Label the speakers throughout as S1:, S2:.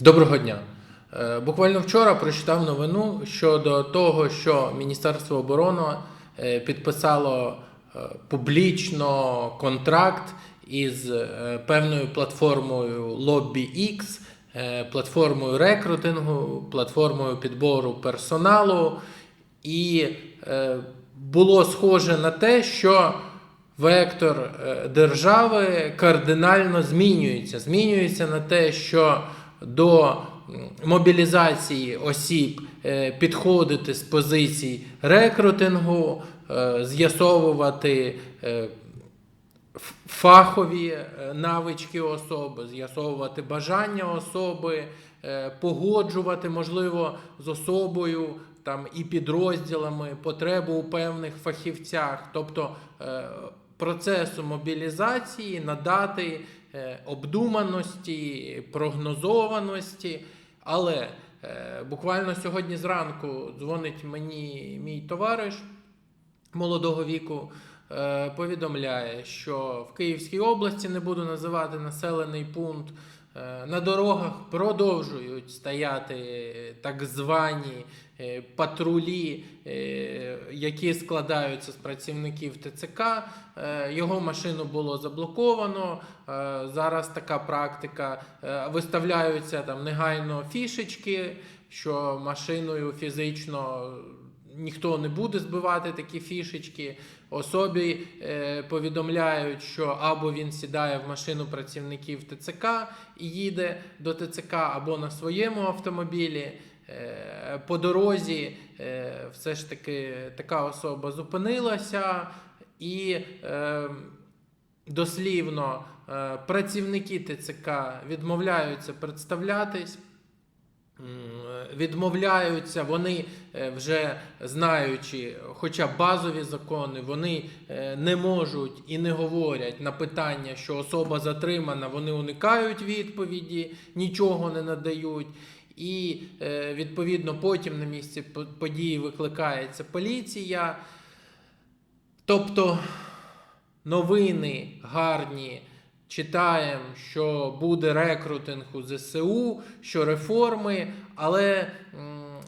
S1: Доброго дня. Е, Буквально вчора прочитав новину щодо того, що Міністерство оборони е, підписало е, публічно контракт із певною платформою LobbyX, е, платформою рекрутингу, платформою підбору персоналу. І було схоже на те, що вектор держави кардинально змінюється. Змінюється на те, що до мобілізації осіб е, підходити з позицій рекрутингу, е, з'ясовувати е, фахові навички особи, з'ясовувати бажання особи, погоджувати, можливо, з особою там, і підрозділами потребу у певних фахівцях, тобто процесу мобілізації надати обдуманості, прогнозованості. Але е, буквально сьогодні зранку дзвонить мені мій товариш молодого віку е, повідомляє, що в Київській області не буду називати населений пункт. Е, На дорогах продовжують стояти так звані е, патрулі, е, які складаються з працівників ТЦК. Е, Його машину було заблоковано. Е, Зараз така практика. Е, Виставляються там негайно фішечки, що машиною фізично ніхто не буде збивати такі фішечки. Особі е, повідомляють, що або він сідає в машину працівників ТЦК і їде до ТЦК, або на своєму автомобілі. Е, по дорозі е, все ж таки така особа зупинилася і е, дослівно е, працівники ТЦК відмовляються представлятись. Відмовляються вони е, вже знаючи, хоча базові закони, вони е, не можуть і не говорять на питання, що особа затримана, вони уникають відповіді, нічого не надають. І е, відповідно потім на місці події викликається поліція. Тобто новини гарні. Читаємо, що буде рекрутинг у ЗСУ, що реформи, але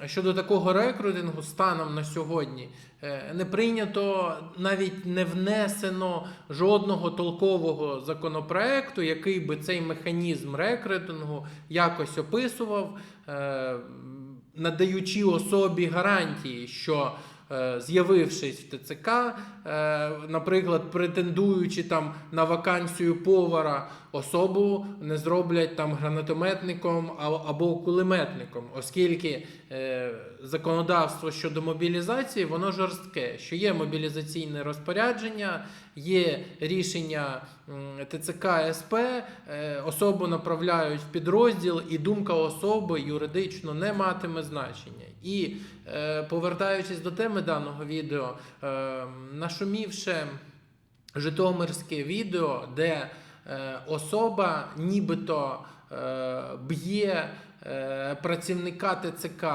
S1: щодо такого рекрутингу станом на сьогодні е, не прийнято, навіть не внесено жодного толкового законопроекту, який би цей механізм рекрутингу якось описував, е, надаючи особі гарантії, що з'явившись в ТЦК, е, наприклад, претендуючи там на вакансію повара, особу не зроблять там гранатометником або кулеметником, оскільки е, законодавство щодо мобілізації воно жорстке, що є мобілізаційне розпорядження, є рішення ТЦК СП, е, особу направляють в підрозділ, і думка особи юридично не матиме значення. І е, повертаючись до теми даного відео, е, нашумівши житомирське відео, де особа нібито б'є працівника ТЦК.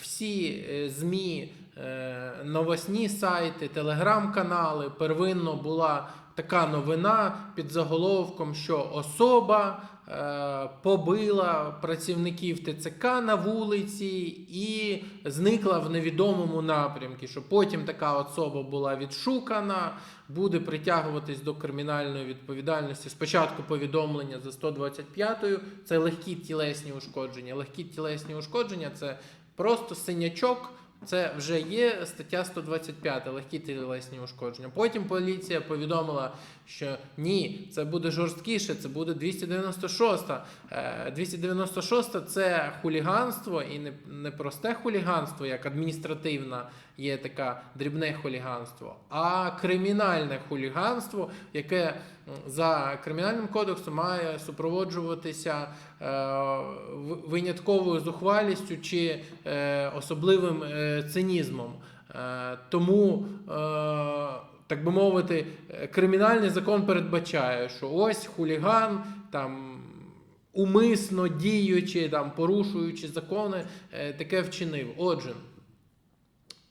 S1: Всі ЗМІ, новосні сайти, телеграм-канали первинно була така новина під заголовком, що особа е, побила працівників ТЦК на вулиці і зникла в невідомому напрямку. Що потім така особа була відшукана, буде притягуватись до кримінальної відповідальності. Спочатку повідомлення за 125-ю це легкі тілесні ушкодження. Легкі тілесні ушкодження це просто синячок. Це вже є стаття 125, легкі тілесні ушкодження. Потім поліція повідомила, що ні, це буде жорсткіше, це буде 296. Е, 296 це хуліганство і не просте хуліганство, як адміністративна є така дрібне хуліганство, а кримінальне хуліганство, яке за кримінальним кодексом має супроводжуватися е, винятковою зухвалістю чи е, особливим е, цинізмом. Тому, так би мовити, кримінальний закон передбачає, що ось хуліган там. Умисно діючи, там, порушуючи закони, таке вчинив. Отже,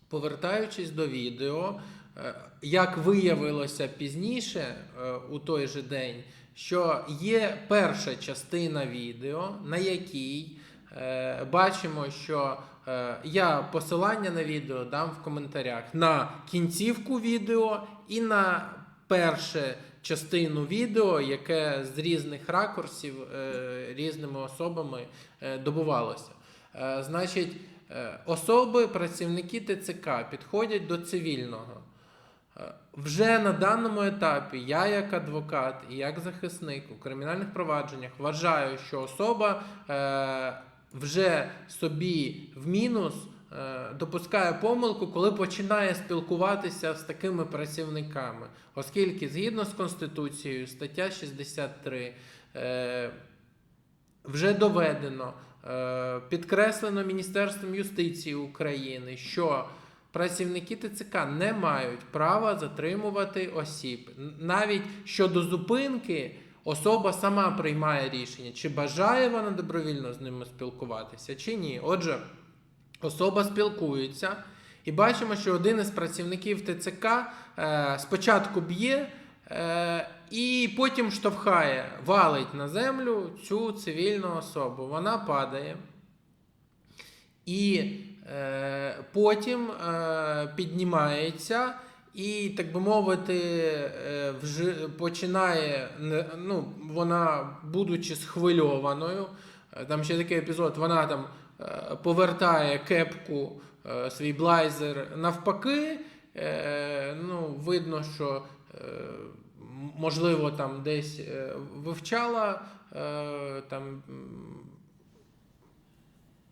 S1: повертаючись до відео, е, як виявилося пізніше, е, у той же день, що є перша частина відео, на якій е, бачимо, що я посилання на відео дам в коментарях на кінцівку відео і на перше частину відео, яке з різних ракурсів різними особами добувалося. Значить, особи, працівники ТЦК підходять до цивільного. Е, Вже на даному етапі я, як адвокат і як захисник у кримінальних провадженнях, вважаю, що особа е, вже собі в мінус е, допускає помилку, коли починає спілкуватися з такими працівниками, оскільки згідно з Конституцією, стаття 63, е, вже доведено, е, підкреслено Міністерством юстиції України, що працівники ТЦК не мають права затримувати осіб. Навіть щодо зупинки особа сама приймає рішення, чи бажає вона добровільно з ними спілкуватися, чи ні. Отже, особа спілкується. І бачимо, що один із працівників ТЦК е, спочатку б'є е, і потім штовхає, валить на землю цю цивільну особу. Вона падає. І е, потім е, піднімається і, так би мовити, е, вже починає, ну, вона, будучи схвильованою, е, там ще такий епізод, вона там е, повертає кепку, е, свій блайзер навпаки. Е, ну, видно, що е, можливо там десь е, вивчала е, там.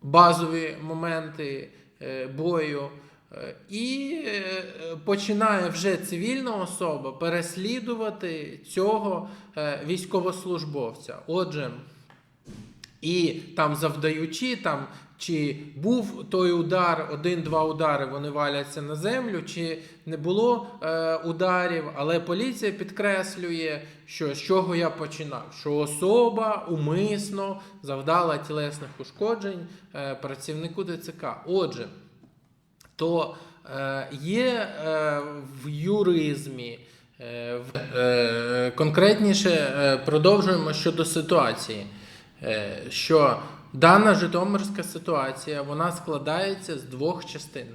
S1: базові моменти е, бою. Е, І е, починає вже цивільна особа переслідувати цього е, військовослужбовця. Отже, і там завдаючи, там, чи був той удар, один-два удари, вони валяться на землю, чи не було е, ударів, але поліція підкреслює, що з чого я починав, що особа умисно завдала тілесних ушкоджень е, працівнику ДЦК. Отже, то е, є е, в юризмі. е, е, Конкретніше е, продовжуємо щодо ситуації, що дана Житомирська ситуація вона складається з двох частин.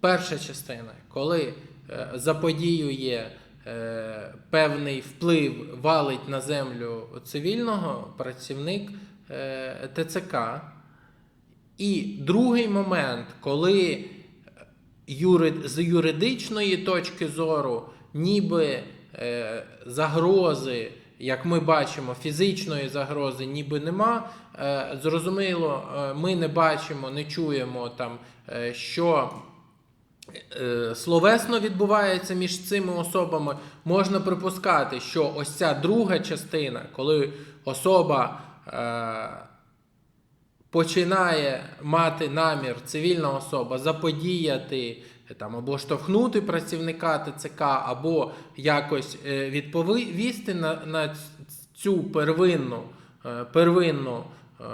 S1: Перша частина, коли е, заподіює е, певний вплив, валить на землю цивільного працівник е, ТЦК. І другий момент, коли юри- з юридичної точки зору, ніби е, загрози, як ми бачимо, фізичної загрози ніби нема. Е, зрозуміло, е, ми не бачимо, не чуємо там, е, що. Словесно відбувається між цими особами, можна припускати, що ось ця друга частина, коли особа починає мати намір цивільна особа заподіяти там або штовхнути працівника ТЦК, або якось е, відповісти на, на цю первинну, е, первинну е,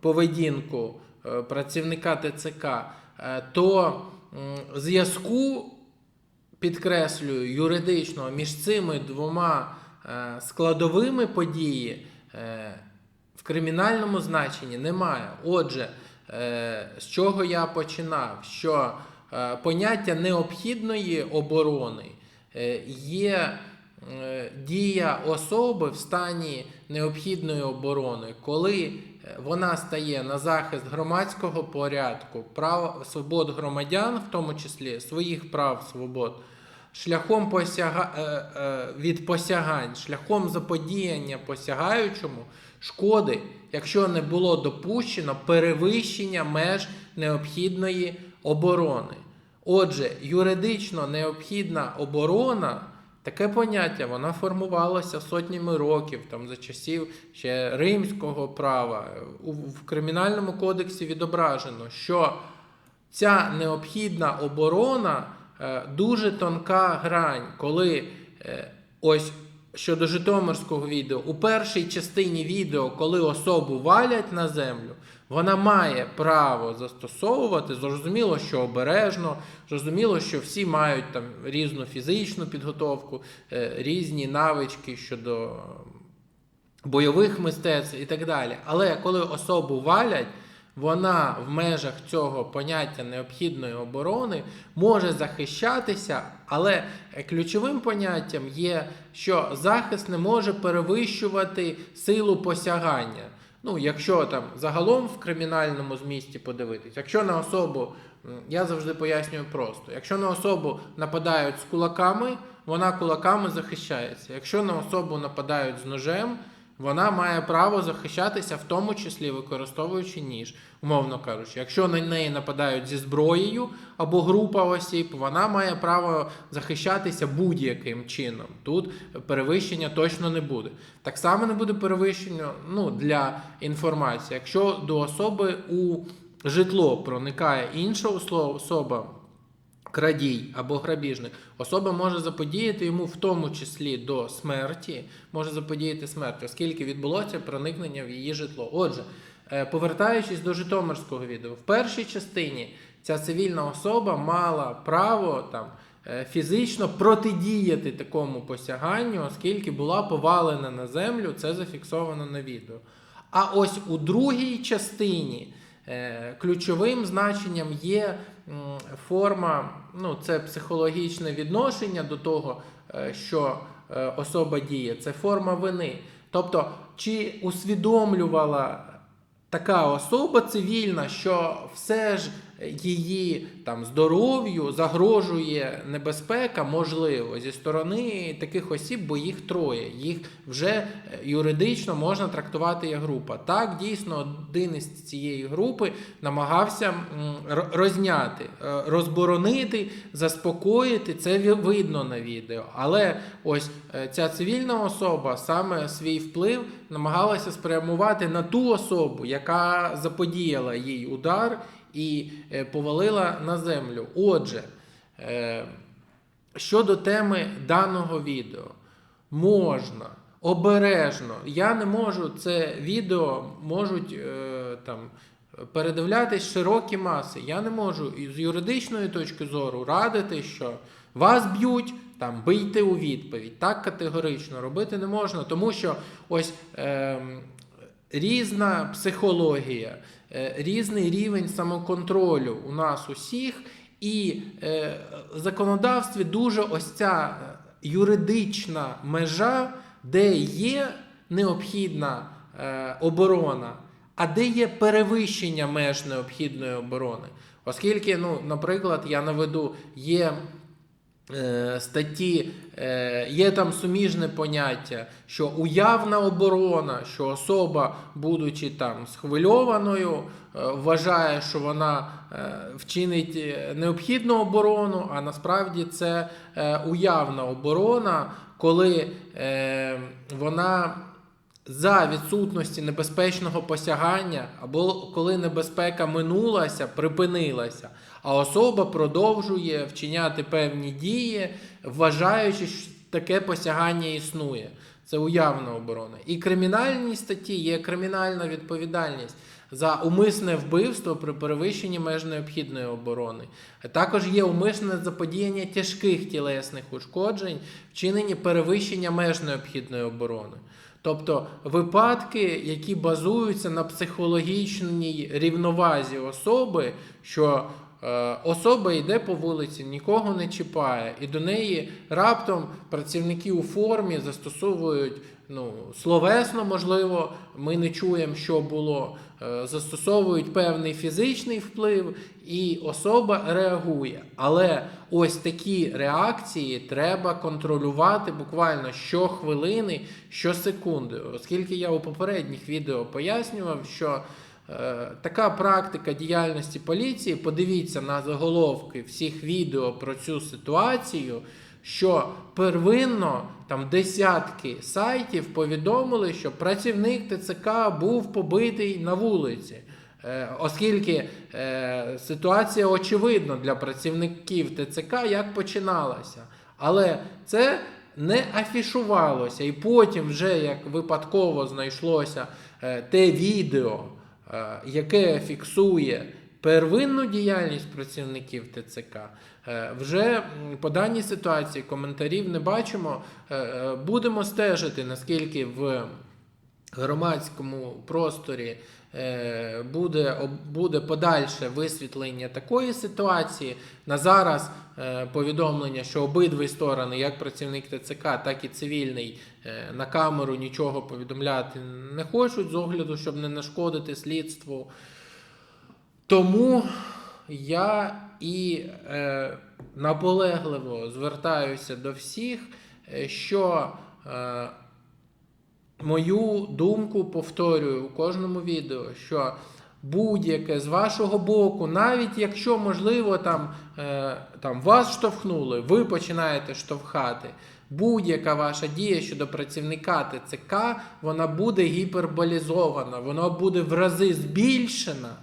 S1: поведінку е, працівника ТЦК, е, то зв'язку підкреслюю юридичного між цими двома е, складовими події е, в кримінальному значенні немає. Отже, е, з чого я починав? Що е, поняття необхідної оборони е, є е, дія особи в стані необхідної оборони, коли е, вона стає на захист громадського порядку, прав свобод громадян, в тому числі своїх прав свобод, шляхом посяга... е, е, від посягань, шляхом заподіяння посягаючому шкоди, якщо не було допущено перевищення меж необхідної оборони. Отже, юридично необхідна оборона. Таке поняття воно формувалося сотнями років, там за часів ще римського права. У, в кримінальному кодексі відображено, що ця необхідна оборона е, дуже тонка грань, коли е, ось щодо Житомирського відео, у першій частині відео, коли особу валять на землю, вона має право застосовувати. Зрозуміло, що обережно, зрозуміло, що всі мають там різну фізичну підготовку, е, різні навички щодо бойових мистецтв і так далі. Але коли особу валять, вона в межах цього поняття необхідної оборони може захищатися, але е, ключовим поняттям є, що захист не може перевищувати силу посягання. Ну, якщо там загалом в кримінальному змісті подивитись, якщо на особу, я завжди пояснюю просто, якщо на особу нападають з кулаками, вона кулаками захищається. Якщо на особу нападають з ножем, вона має право захищатися, в тому числі використовуючи ніж, умовно кажучи. Якщо на неї нападають зі зброєю або група осіб, вона має право захищатися будь-яким чином. Тут перевищення точно не буде. Так само не буде перевищення ну, для інформації. Якщо до особи у житло проникає інша особа, крадій або грабіжник, особа може заподіяти йому в тому числі до смерті, може заподіяти смерть, оскільки відбулося проникнення в її житло. Отже, е, повертаючись до Житомирського відео, в першій частині ця цивільна особа мала право там. е, Фізично протидіяти такому посяганню, оскільки була повалена на землю, це зафіксовано на відео. А ось у другій частині ключовим значенням є форма, ну, це психологічне відношення до того, е, що е, особа діє, це форма вини. Тобто, чи усвідомлювала така особа цивільна, що все ж її там здоров'ю загрожує небезпека, можливо, зі сторони таких осіб, бо їх троє. Їх вже е, юридично можна трактувати як група. Так, дійсно, один із цієї групи намагався розняти, е, розборонити, заспокоїти. Це видно на відео. Але ось е, ця цивільна особа саме свій вплив намагалася спрямувати на ту особу, яка заподіяла їй удар і е, повалила на землю. Отже, е, щодо теми даного відео, можна обережно, я не можу це відео можуть е, там. Передивлятись широкі маси. Я не можу і з юридичної точки зору радити, що вас б'ють, там бийте у відповідь. Так категорично робити не можна, тому що ось ем, різна психологія, е, різний рівень самоконтролю у нас усіх, і е, в законодавстві дуже ось ця е, юридична межа, де є необхідна оборона, а де є перевищення меж необхідної оборони. Оскільки, ну, наприклад, я наведу, є статті, е, є там суміжне поняття, що уявна оборона, що особа, будучи там схвильованою, е, вважає, що вона е, вчинить е, необхідну оборону, а насправді це е, уявна оборона, коли е, вона за відсутності небезпечного посягання, або коли небезпека минулася, припинилася, а особа продовжує вчиняти певні дії, вважаючи, що таке посягання існує. Це уявна оборона. І кримінальні статті є кримінальна відповідальність за умисне вбивство при перевищенні меж необхідної оборони. Також є умисне заподіяння тяжких тілесних ушкоджень, вчинені перевищення меж необхідної оборони. Тобто випадки, які базуються на психологічній рівновазі особи, що особа йде по вулиці, нікого не чіпає, і до неї раптом працівники у формі застосовують ну, словесно, можливо, ми не чуємо, що було, е, застосовують певний фізичний вплив, і особа реагує. Але ось такі реакції треба контролювати буквально щохвилини, щосекунди. Оскільки я у попередніх відео пояснював, що е, така практика діяльності поліції, подивіться на заголовки всіх відео про цю ситуацію. Що первинно там десятки сайтів повідомили, що працівник ТЦК був побитий на вулиці. Е, Оскільки е, ситуація очевидна для працівників ТЦК, як починалася. Але це не афішувалося. І потім, вже як випадково знайшлося е, те відео, е, яке фіксує первинну діяльність працівників ТЦК, е, вже по даній ситуації коментарів не бачимо. Е, е, Будемо стежити, наскільки в громадському просторі е, буде, буде подальше висвітлення такої ситуації. На зараз е, повідомлення, що обидві сторони, як працівник ТЦК, так і цивільний, е, на камеру нічого повідомляти не хочуть з огляду, щоб не нашкодити слідству. Тому я і е, наполегливо звертаюся до всіх, е, що е, мою думку повторюю у кожному відео, що будь-яке з вашого боку, навіть якщо можливо там, е, там вас штовхнули, ви починаєте штовхати. Будь-яка ваша дія щодо працівника ТЦК, вона буде гіперболізована, вона буде в рази збільшена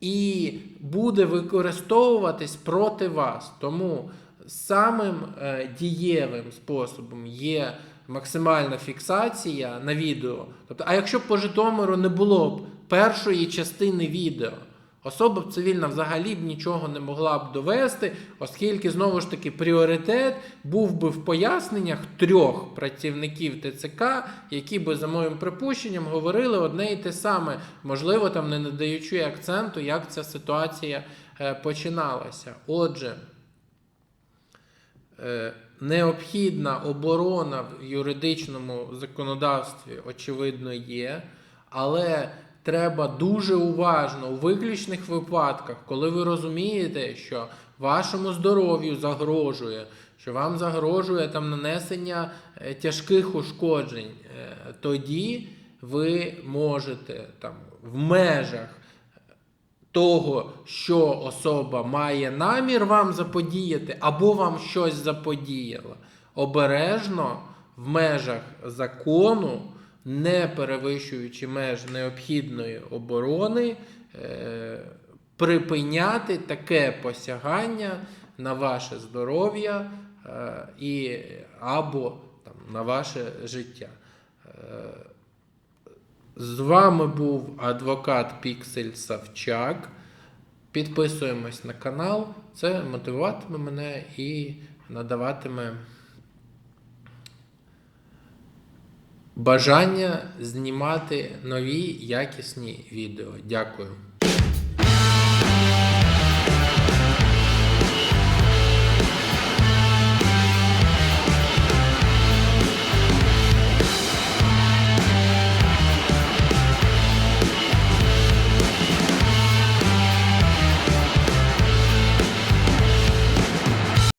S1: і буде використовуватись проти вас. Тому самим е, дієвим способом є максимальна фіксація на відео. Тобто, а якщо б по Житомиру не було б першої частини відео, особа б цивільна взагалі б нічого не могла б довести, оскільки знову ж таки пріоритет був би в поясненнях трьох працівників ТЦК, які би, за моїм припущенням, говорили одне і те саме, можливо, там не надаючи акценту, як ця ситуація е, починалася. Отже. Необхідна оборона в юридичному законодавстві, очевидно, є, але треба дуже уважно у виключних випадках, коли ви розумієте, що вашому здоров'ю загрожує, що вам загрожує там нанесення е, тяжких ушкоджень, е, тоді ви можете там в межах того, що особа має намір вам заподіяти, або вам щось заподіяла, обережно в межах закону, не перевищуючи меж необхідної оборони, е, припиняти таке посягання на ваше здоров'я е, або там, на ваше життя. Е, з вами був адвокат Піксель Савчак. Підписуємось на канал. Це мотивуватиме мене і надаватиме бажання знімати нові якісні відео. Дякую.